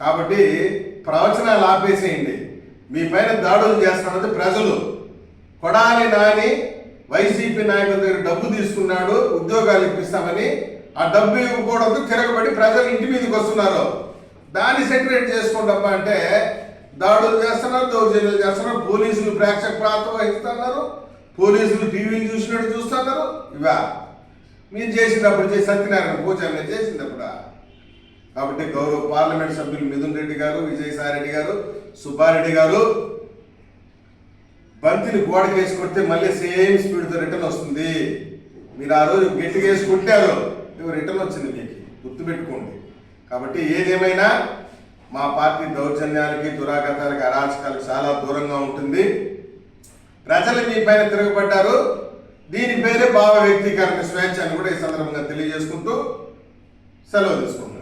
కాబట్టి ప్రవచనాలు ఆపేసేయండి. మీ పైన దాడులు చేస్తున్నది ప్రజలు. కొడాలి నాని వైసీపీ నాయకుల దగ్గర డబ్బు తీసుకున్నాడు ఉద్యోగాలు ఇప్పిస్తామని ఆ డబ్బు ఇవ్వకూడదు తిరగబడి ప్రజలు ఇంటి మీదకి వస్తున్నారు. దాన్ని సెటరేట్ చేసుకోండప్ప అంటే దాడులు చేస్తున్నారు దౌర్జన్యాలు చేస్తున్నారు పోలీసులు ప్రేక్షక ప్రాంతం వహిస్తున్నారు పోలీసులు టీవీని చూసినట్టు చూస్తున్నారు. ఇవా మీరు చేసినప్పుడు చేసి సత్యనారాయణ పూజ మీరు చేసినప్పుడా కాబట్టి గౌరవ పార్లమెంట్ సభ్యులు మిథున్ రెడ్డి గారు విజయసాయిరెడ్డి గారు సుబ్బారెడ్డి గారు బంతిని గోడకి వేసి కొడితే మళ్ళీ సేమ్ స్పీడ్తో రిటర్న్ వస్తుంది. మీరు ఆ రోజు గట్టిగా వేసి కొట్టారు. ఇవి రిటర్న్ వచ్చింది మీకు. గుర్తుపెట్టుకోండి. కాబట్టి ఏదేమైనా మా పార్టీ దౌర్జన్యాలకి దురాగతాలకి అరాచకాలకు చాలా దూరంగా ఉంటుంది. ప్రజలు మీ పైన తిరగబడ్డారు. దీని పేరే భావ వ్యక్తీకరణ స్వేచ్ఛ అని కూడా ఈ సందర్భంగా తెలియజేసుకుంటూ సెలవు తీసుకుంటున్నాను